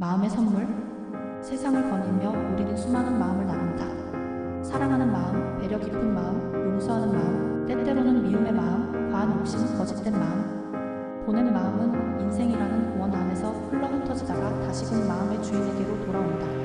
마음의 선물? 세상을 거닐며 우리는 수많은 마음을 나눈다. 사랑하는 마음, 배려 깊은 마음, 용서하는 마음, 때때로는 미움의 마음, 과한 욕심, 거짓된 마음. 보낸 마음은 인생이라는 공원 안에서 흘러 흩어지다가 다시금 마음의 주인에게로 돌아온다.